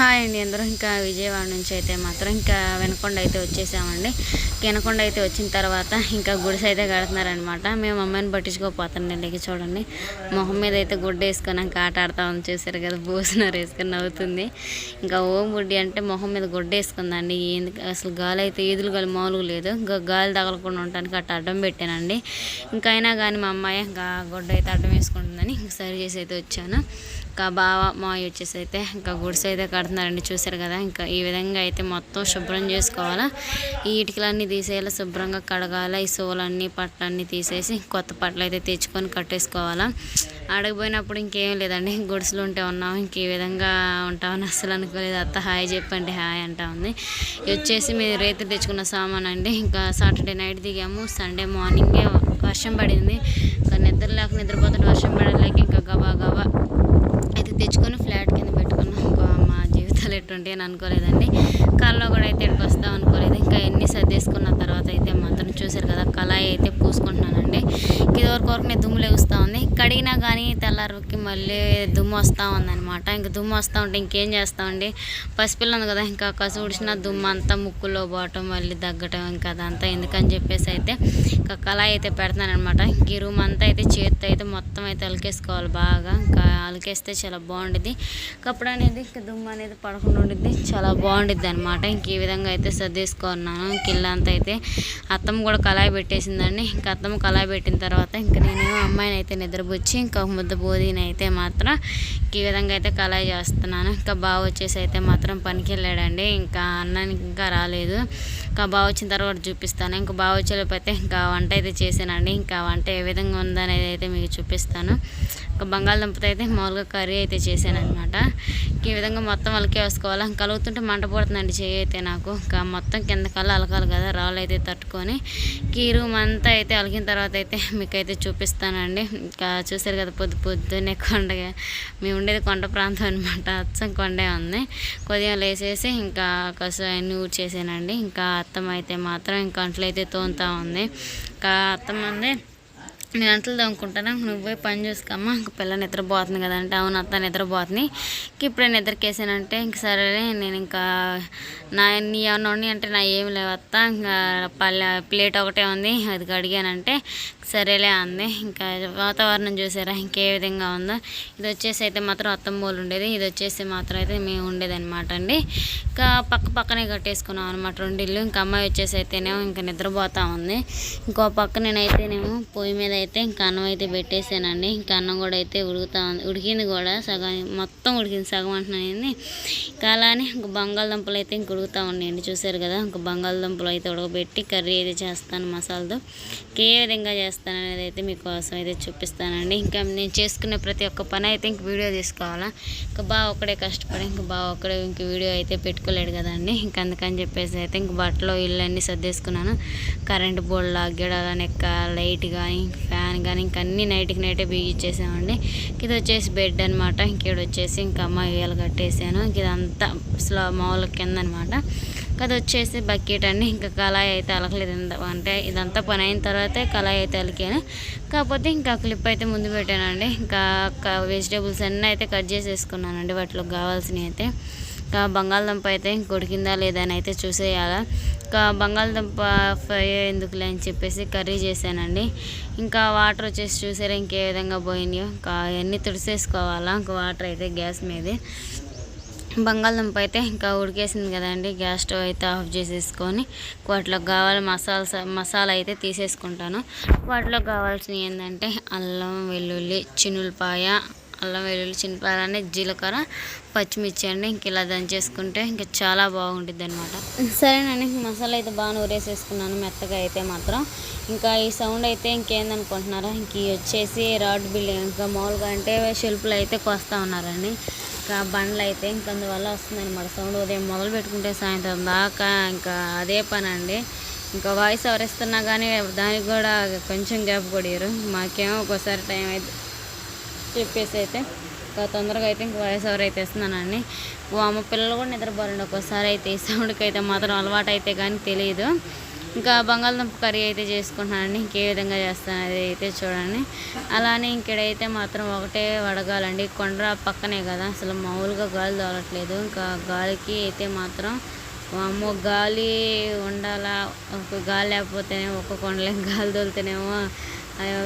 Hi అండి. అందరూ ఇంకా విజయవాడ నుంచి అయితే మాత్రం ఇంకా వెనకొండ అయితే వచ్చేసామండి. వెనకొండ అయితే వచ్చిన తర్వాత ఇంకా గుడిసె అయితే కడుతున్నారనమాట మేము అమ్మాయిని పట్టించుకోపోతాండి ఇక చూడండి. మొహం మీద అయితే గుడ్డ వేసుకొని ఇంకా ఆట ఆడతామని ఉంది. చూసారు కదా భూసినారు వేసుకొని నవ్వుతుంది. ఇంకా ఓం గుడ్డి అంటే మొహం మీద గుడ్డ వేసుకుందండి. ఎందుకు అసలు గాలి అయితే ఈదులు గాలి మామూలుగా లేదు. ఇంకా గాలి తగలకుండా ఉండటానికి అట్ట అడ్డం పెట్టానండి. ఇంకైనా అయినా కానీ మా అమ్మాయి ఇంకా గుడ్డ అయితే అడ్డం వేసుకుంటుందని ఇంకా సరి చేసి అయితే వచ్చాను. ఇంకా బావ మావి వచ్చేసి అయితే ఇంకా గుడిసె అయితే కడుతున్నారండి. చూసారు కదా ఇంకా ఈ విధంగా అయితే మొత్తం శుభ్రం చేసుకోవాలా. ఈ ఇటుకలన్నీ తీసేయాలి శుభ్రంగా కడగాల. ఈ సోలన్నీ పట్లన్నీ తీసేసి కొత్త పట్లు అయితే తెచ్చుకొని కట్టేసుకోవాలా. అడగపోయినప్పుడు ఇంకేం లేదండి గుడిసెలు ఉంటే ఉన్నాం ఇంక ఈ విధంగా ఉంటామని అస్సలు అనుకోలేదు. అత్త హాయ్ చెప్పండి హాయ్ అంటా ఉంది. వచ్చేసి మీరు రైతు తెచ్చుకున్న సామాన్ అండి. ఇంకా సాటర్డే నైట్ దిగాము. సండే మార్నింగే వర్షం పడింది. ఇంకా నిద్ర లేక నిద్రపోతుంటే వర్షం పడలేక ఇంకా గబా గబా తెచ్చుకొని ఫ్లాట్ కింద పెట్టుకున్నాం. ఇంకా మా జీవితాలు ఎటువంటి అని అనుకోలేదండి. కళ్ళలో కూడా అయితే ఇక్కడికి వస్తాం అనుకోలేదు. ఇంకా ఎన్ని సర్దేసుకున్న తర్వాత అయితే మాత్రం చూసారు కదా కళాయి అయితే పూసుకుంటున్నానండి. ఇది వరకు వరకు నేను దుమ్ము లేగుస్తూ ఉంది. కడిగినా కానీ తెల్లారికి మళ్ళీ దుమ్ము వస్తూ ఉందనమాట ఇంకా దుమ్ము వస్తూ ఉంటే ఇంకేం చేస్తామండి? పసిపిల్ల ఉంది కదా ఇంకా కసు ఉడిచిన దుమ్ము అంతా ముక్కులో పోవటం మళ్ళీ తగ్గటం ఇంకా అదంతా ఎందుకని చెప్పేసి అయితే ఇంకా కళాయి అయితే పెడతాను అనమాట ఈ రూమ్ అంతా అయితే చేతితో అయితే మొత్తం అయితే అలికేసుకోవాలి బాగా. ఇంకా అలికేస్తే చాలా బాగుండిద్ది. కప్పుడు అనేది ఇంకా దుమ్ము అనేది పడకుండా ఉండిద్ది. చాలా బాగుండిద్ది అనమాట ఇంక ఈ విధంగా అయితే సర్దేసుకున్నాను. కిల్ల అంతా అయితే అత్తమ్మ కూడా కళాయి పెట్టేసిందండి. ఇంకా అత్తమ్మ కళాయి పెట్టిన తర్వాత ఇంకా నేను అమ్మాయిని అయితే నిద్రపుచ్చి ఇంకా ముద్ద బోధిని అయితే మాత్రం ఈ విధంగా అయితే కళాయి చేస్తున్నాను. ఇంకా బాగా వచ్చేసి అయితే మాత్రం పనికి వెళ్ళాడండి. ఇంకా అన్నానికి ఇంకా రాలేదు. ఇంకా బాగా వచ్చిన తర్వాత చూపిస్తాను. ఇంకా బాగా అయితే ఇంకా వంట అయితే చేశానండి. ఇంకా వంట ఏ విధంగా ఉందనేది అయితే మీకు చూపిస్తాను. ఒక బంగాళదుంపతో అయితే మామూలుగా కర్రీ అయితే చేశానమాట అనమాట ఈ విధంగా మొత్తం అలకే వేసుకోవాలి కలుగుతుంటే మంట పడుతుందండి చేయి అయితే నాకు. ఇంకా మొత్తం కింద కల్లా అలకాలి కదా రాళ్ళు అయితే తట్టుకొని. ఈ రూమ్ అంతా అయితే అలికిన తర్వాత అయితే మీకు అయితే చూపిస్తానండి. ఇంకా చూసారు కదా పొద్దు పొద్దున్నే కొండగా మేము ఉండేది కొండ ప్రాంతం అనమాట అచ్చం కొండే ఉంది. కొద్దిగా లేసేసి ఇంకా కసు అన్నీ ఊడ్చేసానండి. ఇంకా అత్తమ్మ అయితే మాత్రం ఇంకా అంట్లు అయితే తోముతా ఉంది. ఇంకా అత్తమ్మ నేను అంటలు తోముకుంటాను? నువ్వు పోయి పని చూసుకోమ్మా. ఇంక పిల్ల నిద్రపోతుంది కదంటే. అవును అత్త నిద్రపోతుంది. ఇంక ఇప్పుడే నిద్రకేసానంటే ఇంక సరే నేను ఇంకా నా నీ ఏమన్నా ఉండి అంటే నా ఏమి లేవు అత్త. ఇంకా పల్లె ప్లేట్ ఒకటే ఉంది అది కడిగానంటే సరేలే అంది. ఇంకా వాతావరణం చూసారా? ఇంకే విధంగా ఉందో? ఇది వచ్చేసి అయితే మాత్రం అత్తమ్మ ఉండేది. ఇది వచ్చేసి మాత్రం అయితే మేము ఉండేది అనమాట అండి. ఇంకా పక్క పక్కనే కట్టేసుకున్నాం అనమాట రెండు ఇల్లు. ఇంకా అమ్మాయి వచ్చేసి అయితేనేమో ఇంకా నిద్రపోతా ఉంది. ఇంకో పక్క నేనైతేనేమో పొయ్యి మీద అయితే ఇంకా అన్నం అయితే పెట్టేసానండి ఇంకా అన్నం కూడా అయితే ఉడుకుతా ఉంది. ఉడికింది కూడా సగం. మొత్తం ఉడికింది సగం అంటున్నాను ఇంకా అలానే ఇంక బంగాళదుంపలు అయితే ఇంక ఉడుకుతా ఉన్నాయండి. చూసారు కదా? ఇంక బంగాళదుంపలు అయితే ఉడకబెట్టి కర్రీ అయితే చేస్తాను మసాలాతో. ఇంకే ఏ విధంగా చేస్తాను. అనేది అయితే మీకోసం అయితే చూపిస్తానండి. ఇంకా నేను చేసుకునే ప్రతి ఒక్క పని అయితే ఇంక వీడియో తీసుకోవాలా. ఇంకా బాగా ఒక్కడే కష్టపడి ఇంక బాగా ఒక్కడే ఇంక వీడియో అయితే పెట్టుకోలేడు కదండి. ఇంక అందుకని చెప్పేసి అయితే ఇంక బట్టలు ఇల్లు అన్నీ సర్దేసుకున్నాను. కరెంట్ బోర్డు లాగడాలని నెక్క లైట్ కానీ ఫ్యాన్ కానీ ఇంక అన్నీ నైట్కి నైటే బిగించేసామండి. ఇది వచ్చేసి బెడ్ అనమాట ఇంకేడు వచ్చేసి ఇంకా అమ్మ వేలు కట్టేసాను. ఇంక ఇదంతా స్లో మామూలు కింద అనమాట అది వచ్చేసి బకెట్ అండి. ఇంకా కళాయి అయితే అలకలేదు అంటే ఇదంతా పని అయిన తర్వాతే కళాయి అయితే అలికాను. కాకపోతే ఇంకా క్లిప్ అయితే ముందు పెట్టానండి. ఇంకా వెజిటేబుల్స్ అన్నీ అయితే కట్ చేసేసుకున్నానండి వాటిలో కావాల్సినవి అయితే. ఇంకా బంగాళదుంప అయితే ఇంక ఉడికిందా లేదా అని అయితే చూసేయాలా. ఇంకా బంగాళదుంప ఫ్రై ఎందుకులే అని చెప్పేసి కర్రీ చేశానండి. ఇంకా వాటర్ వచ్చేసి చూసారా ఇంకే విధంగా పోయినాయో ఇంకా అవన్నీ తుడిసేసుకోవాలా? ఇంకా వాటర్ అయితే గ్యాస్ మీదే. బంగాళదుంప అయితే ఇంకా ఉడికేసింది కదండి. గ్యాస్ స్టవ్ అయితే ఆఫ్ చేసేసుకొని వాటిలో కావాలి మసాలా మసాలా అయితే తీసేసుకుంటాను. వాటిలో కావాల్సినవి ఏంటంటే అల్లం వెల్లుల్లి చినులపాయ అల్లం వెల్లుల్లి చిన్నపాయ అనేది జీలకర్ర పచ్చిమిర్చి అండి. ఇంక ఇలా దంచేసుకుంటే ఇంకా చాలా బాగుంటుంది అనమాట సరేనండి మసాలా అయితే బాగా నూరేసేసుకున్నాను మెత్తగా అయితే మాత్రం. ఇంకా ఈ సౌండ్ అయితే ఇంకేందనుకుంటున్నారా ఇంక వచ్చేసి రాడ్ బిల్డింగ్ ఇంకా మామూలుగా అంటే షెల్ఫ్లు అయితే కొస్తా ఉన్నారండి. ఇంకా బండ్లు అయితే ఇంక అందువల్ల వస్తుందన్నమాట. సౌండ్ ఉదయం మొదలు పెట్టుకుంటే సాయంత్రం దాకా ఇంకా అదే పని అండి ఇంకా వాయిస్ ఎవరిస్తున్నా కానీ దానికి కూడా కొంచెం గ్యాప్ కొడియరు. మాకేమో ఒక్కోసారి టైం అయితే చెప్పేసి అయితే ఇంకా తొందరగా అయితే ఇంక వాయిస్ ఎవరు అయితే ఇస్తున్నానండి. మా పిల్లలు కూడా నిద్రపోరండి. ఒక్కోసారి అయితే ఈ సౌండ్కి అయితే మాత్రం అలవాటు అయితే కానీ తెలియదు ఇంకా బంగాళదుంప కర్రీ అయితే చేసుకుంటున్నానండి. ఇంకే విధంగా చేస్తాను. అది అయితే చూడండి. అలానే ఇంకెడైతే మాత్రం ఒకటే వడగాలండి. కొండ పక్కనే కదా. అసలు మామూలుగా గాలి తోలట్లేదు ఇంకా గాలికి అయితే మాత్రం అమ్మో గాలి ఉండాలా? ఒక గాలి లేకపోతేనేమో ఒక కొండలేం గాలి తోలితేనేమో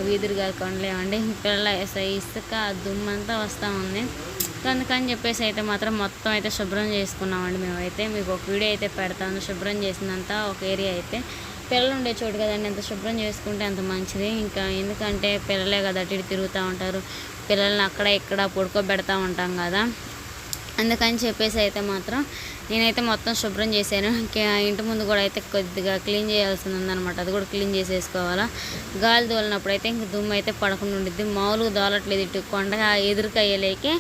వీధులు గాలి కొండలేమండి. పిల్ల ఇసుక దుమ్మంతా వస్తూ ఉంది. అందుకని చెప్పేసి అయితే మాత్రం మొత్తం అయితే శుభ్రం చేసుకున్నామండి మేమైతే. మీకు ఒక వీడియో అయితే పెడతాను. శుభ్రం చేసినంత ఒక ఏరియా అయితే. పిల్లలు ఉండే చోటు కదండి ఎంత శుభ్రం చేసుకుంటే అంత మంచిది. ఇంకా ఎందుకంటే పిల్లలే కదా అటు ఇటు తిరుగుతూ ఉంటారు. పిల్లల్ని అక్కడ ఇక్కడ పడుకోబెడతా ఉంటాం కదా. అందుకని చెప్పేసి అయితే మాత్రం నేనైతే మొత్తం శుభ్రం చేశాను. ఇంటి ముందు కూడా అయితే కొద్దిగా క్లీన్ చేయాల్సింది ఉందనమాట అది కూడా క్లీన్ చేసేసుకోవాలా. గాలి దోలినప్పుడు అయితే ఇంక దుమ్ము అయితే పడకుండా ఉండిద్ది. మామూలుగా దోలట్లేదు ఇటు కొండ ఎదురుకయ్యలేకే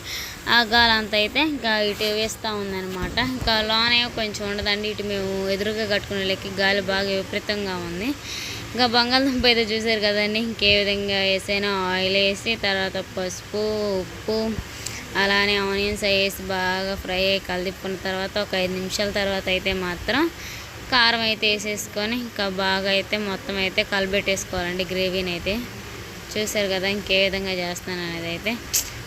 ఆ గాలి అంతా అయితే ఇంకా ఇటు వేస్తూ ఉందనమాట ఇంకా లోనే కొంచెం ఉండదండి. ఇటు మేము ఎదురుగా కట్టుకునే లేక గాలి బాగా విపరీతంగా ఉంది. ఇంకా బంగాళదుంప అయితే చూసారు కదండి. ఇంకే విధంగా వేసాను. ఆయిల్ వేసి తర్వాత పసుపు ఉప్పు అలానే ఆనియన్స్ వేసి బాగా ఫ్రై అయ్యి కలిపుకున్న తర్వాత ఒక ఐదు నిమిషాల తర్వాత అయితే మాత్రం కారం అయితే వేసేసుకొని ఇంకా బాగా అయితే మొత్తం అయితే కలిపెట్టేసుకోవాలండి గ్రేవీని అయితే. చూసారు కదా ఇంకే విధంగా చేస్తాను అనేది అయితే.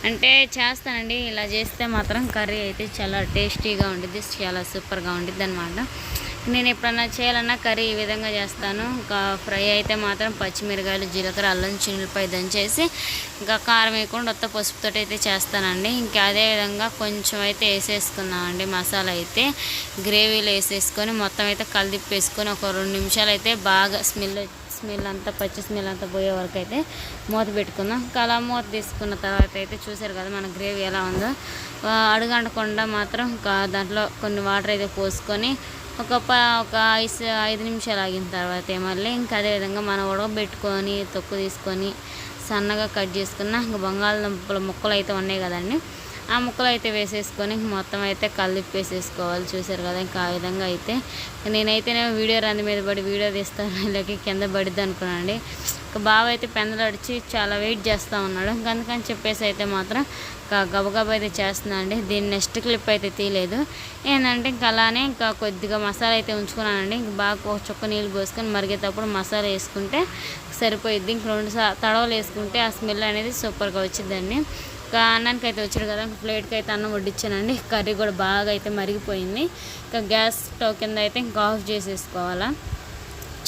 అంటే చేస్తానండి ఇలా చేస్తే మాత్రం కర్రీ అయితే చాలా టేస్టీగా ఉంటుంది చాలా సూపర్గా ఉంటుంది అనమాట నేను ఎప్పుడన్నా చేయాలన్నా కర్రీ ఈ విధంగా చేస్తాను. ఇంకా ఫ్రై అయితే మాత్రం పచ్చిమిరకాయలు జీలకర్ర అల్లం చిన్నులపై దంచేసి ఇంకా కారం వేయకుండా కొత్త పసుపుతో అయితే చేస్తానండి. ఇంకా అదేవిధంగా కొంచెం అయితే వేసేసుకున్నామండి మసాలా అయితే. గ్రేవీలో వేసేసుకొని మొత్తం అయితే కలిదిప్పేసుకొని ఒక రెండు నిమిషాలు అయితే బాగా స్మెల్ స్మెల్ అంతా పచ్చి స్మెల్ అంతా పోయే వరకు అయితే మూత పెట్టుకుందాం. ఇంకా అలా మూత తీసుకున్న తర్వాత అయితే చూసారు కదా మన గ్రేవీ ఎలా ఉందో. అడుగంటకుండా మాత్రం ఇంకా దాంట్లో కొన్ని వాటర్ అయితే పోసుకొని ఒక ప ఒక ఐస్ ఐదు నిమిషాలు ఆగిన తర్వాత మళ్ళీ ఇంకా అదేవిధంగా మనం ఉడకబెట్టుకొని తొక్కు తీసుకొని సన్నగా కట్ చేసుకున్న ఇంకా బంగాళదుంపల ముక్కలు అయితే ఉన్నాయి కదండి. ఆ ముక్కలు అయితే వేసేసుకొని మొత్తం అయితే కలిపేసేసుకోవాలి. చూసారు కదా ఇంకా ఆ విధంగా అయితే. నేనైతే వీడియో రంది మీద పడి వీడియో తీస్తాను లేక కింద పడిద్ది అనుకున్నాండి ఇంకా బావ అయితే పెందలడిచి చాలా వెయిట్ చేస్తూ ఉన్నాడు. అందుకని చెప్పేసి అయితే మాత్రం ఇంకా గబగబా అయితే చేస్తున్నాను అండి. దీన్ని నెక్స్ట్ క్లిప్ అయితే తీయలేదు. ఏంటంటే ఇంకా అలానే ఇంకా కొద్దిగా మసాలా అయితే ఉంచుకున్నానండి. ఇంక బాగా ఒక చుక్క నీళ్ళు పోసుకొని మరిగేటప్పుడు మసాలా వేసుకుంటే సరిపోయిద్ది. ఇంక రెండు తడవలు వేసుకుంటే ఆ స్మెల్ అనేది సూపర్గా వచ్చిందండి ఇంకా అన్నానికి అయితే వచ్చాడు కదా ప్లేట్కి అయితే అన్నం వడ్డించానండి కర్రీ కూడా బాగా అయితే మరిగిపోయింది. ఇంకా గ్యాస్ స్టవ్ కింద అయితే ఇంకా ఆఫ్ చేసేసుకోవాలా.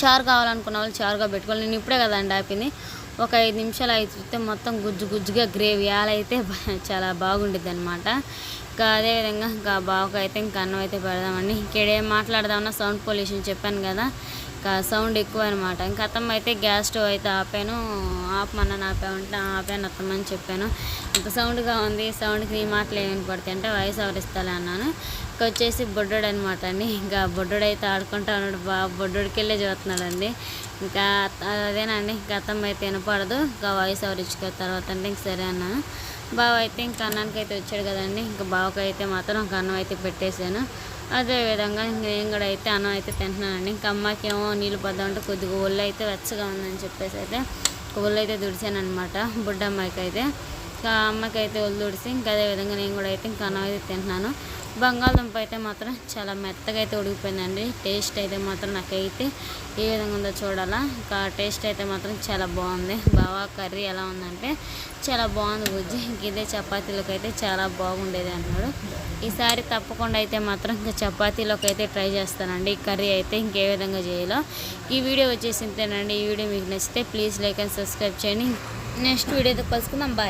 చారు కావాలనుకున్న వాళ్ళు చారుగా పెట్టుకోవాలి. నేను ఇప్పుడే కదండి ఆపింది. ఒక ఐదు నిమిషాలు అయితే మొత్తం గుజ్జు గుజ్జుగా గ్రేవీ. అయితే చాలా బాగుండిద్ది అనమాట ఇంకా అదేవిధంగా ఇంకా బావకు అయితే ఇంకా అన్నం అయితే పెడదామండి ఇంకేడేం మాట్లాడదామన్నా సౌండ్ పొల్యూషన్ చెప్పాను కదా. ఇంకా సౌండ్ ఎక్కువ అనమాట ఇంకా అత్తమ్మ అయితే గ్యాస్ స్టవ్ అయితే ఆపాను. ఆపమన్నాను ఆపామంటే ఆపాను అత్తమ్మని చెప్పాను. ఇంత సౌండ్గా ఉంది సౌండ్కి నీ మాటలు ఏమైనా పడతాయి అంటే వాయిస్ ఎవరిస్తాలే అన్నాను. ఇంకా వచ్చేసి బొడ్డోడు అనమాట అండి. ఇంకా బొడ్డోడు అయితే ఆడుకుంటా ఉన్నాడు. బాగా బొడ్డోడికి వెళ్ళే చూస్తున్నాడండి. ఇంకా అదేనండి. ఇంకా అత్తమ్మ అయితే వినపడదు. ఇంకా వాయిస్ ఎవరు ఇచ్చుకో తర్వాత అంటే ఇంక సరే అన్నాను. బావ అయితే ఇంకా అన్నానికి అయితే వచ్చాడు కదండి. ఇంకా బావకి అయితే మాత్రం ఒక అన్నం అయితే పెట్టేశాను. అదేవిధంగా నేను కూడా అయితే అన్నం అయితే తింటున్నానండి. ఇంకా అమ్మకి ఏమో నీళ్ళు పద్దామంటే కొద్దిగా ఒళ్ళు అయితే వెచ్చగా ఉందని చెప్పేసి అయితే ఒళ్ళు అయితే దుడిచాను అనమాట బుడ్డమ్మాయికి అయితే ఇంకా అమ్మకి అయితే ఒళ్ళు దుడిసి ఇంకా అదేవిధంగా నేను కూడా అయితే ఇంకా అన్నం అయితే తింటున్నాను. బంగాళదుంప అయితే మాత్రం చాలా మెత్తగా అయితే ఉడికిపోయిందండి. టేస్ట్ అయితే మాత్రం నాకైతే ఏ విధంగా ఉందో చూడాలా. ఇంకా టేస్ట్ అయితే మాత్రం చాలా బాగుంది. బావా కర్రీ ఎలా ఉందంటే చాలా బాగుంది బుజ్జి. ఇదే చపాతీలోకి అయితే చాలా బాగుండేది అన్నాడు. ఈసారి తప్పకుండా అయితే మాత్రం ఇంకా చపాతీలోకి అయితే ట్రై చేస్తానండి. ఈ కర్రీ అయితే ఇంకే విధంగా చేయాలో. ఈ వీడియో వచ్చేసి ఇంతేనండి ఈ వీడియో మీకు నచ్చితే ప్లీజ్ లైక్ అండ్ సబ్స్క్రైబ్ చేయండి. నెక్స్ట్ వీడియోతో కలుసుకుందాం. బాయ్.